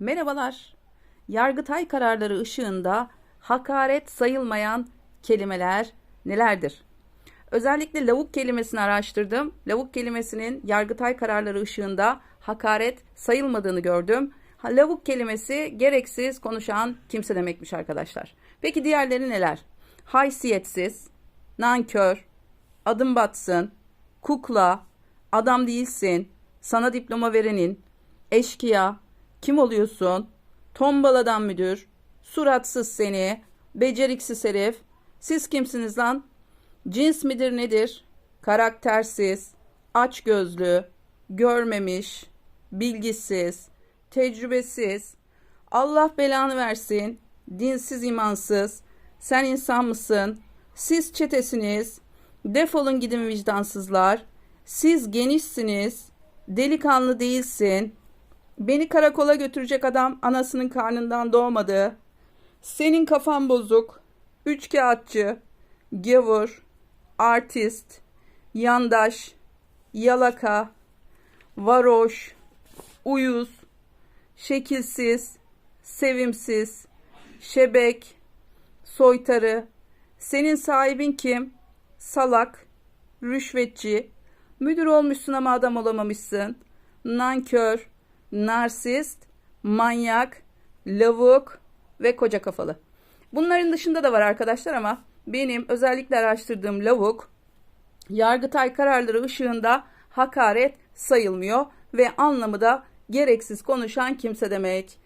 Merhabalar. Yargıtay kararları ışığında hakaret sayılmayan kelimeler nelerdir? Özellikle lavuk kelimesini araştırdım. Lavuk kelimesinin Yargıtay kararları ışığında hakaret sayılmadığını gördüm. Lavuk kelimesi gereksiz konuşan kimse demekmiş arkadaşlar. Peki diğerleri neler? Haysiyetsiz, nankör, adım batsın, kukla, adam değilsin, sana diploma verenin, eşkıya, kim oluyorsun, tombaladan müdür, suratsız seni, beceriksiz herif, siz kimsiniz lan? Cins midir nedir? Karaktersiz, açgözlü, görmemiş, bilgisiz, tecrübesiz, Allah belanı versin, dinsiz imansız, sen insan mısın? Siz çetesiniz, defolun gidin vicdansızlar, siz genişsiniz, delikanlı değilsin, beni karakola götürecek adam anasının karnından doğmadı, senin kafan bozuk, üçkağıtçı, gavur, artist, yandaş, yalaka, varoş, uyuz, şekilsiz, sevimsiz, şebek, soytarı, senin sahibin kim? Salak, rüşvetçi, müdür olmuşsun ama adam olamamışsın, nankör, narsist, manyak, lavuk ve koca kafalı. Bunların dışında da var arkadaşlar ama benim özellikle araştırdığım lavuk Yargıtay kararları ışığında hakaret sayılmıyor ve anlamı da gereksiz konuşan kimse demek.